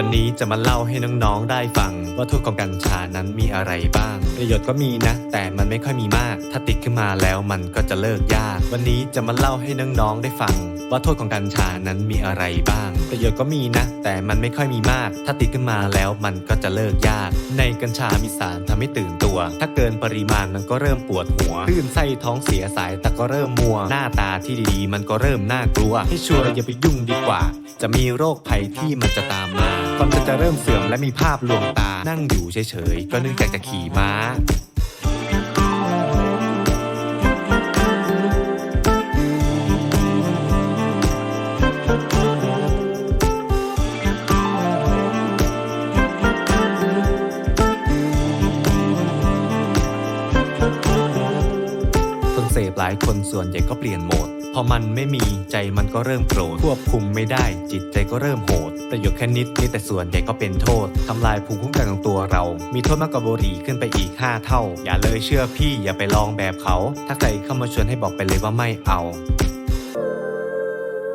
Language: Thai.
วันนี้จะมาเล่าให้น้องๆได้ฟัง ว่าโทษของกัญชานั้นมีอะไรบ้าง ประโยชน์ก็มีนะ แต่มันไม่ค่อยมีมาก ถ้าติดขึ้นมาแล้วมันก็จะเลิกยาก วันนี้จะมาเล่าให้น้องๆได้ฟัง ว่าโทษของกัญชานั้นมีอะไรบ้าง ประโยชน์ก็มีนะ แต่มันไม่ค่อยมีมาก ถ้าติดขึ้นมาแล้วมันก็จะเลิกยาก ในกัญชามีสารทำให้ตื่นตัว ถ้าเกินปริมาณมันก็เริ่มปวดหัวคลื่นไส้ท้องเสียสายแต่ก็เริ่มมัว หน้าตาที่ดีๆมันก็เริ่มน่ากลัว ให้ชัวร์อย่าไปยุ่งดีกว่า จะมีโรคภัยที่มันจะตามมาความจะจะเริ่มเสื่อมและมีภาพลวงตานั่งอยู่เฉยๆก็นึกอยากจะขี่ม้า คนเสพหลายคนส่วนใหญ่ก็เปลี่ยนโหมด พอมันไม่มีใจมันก็เริ่มโกรธควบคุมไม่ได้ จิตใจก็เริ่มโหด ประโยชน์แค่นิดนี่แต่ส่วนใหญ่ก็เป็นโทษทำลายภูมิคุ้มกันของตัวเรา มีโทษมากกว่าบุหรี่ขึ้นไปอีก 5 เท่า อย่าเลยเชื่อพี่อย่าไปลองแบบเขา ถ้าใครเข้ามาชวนให้บอกไปเลยว่าไม่เอา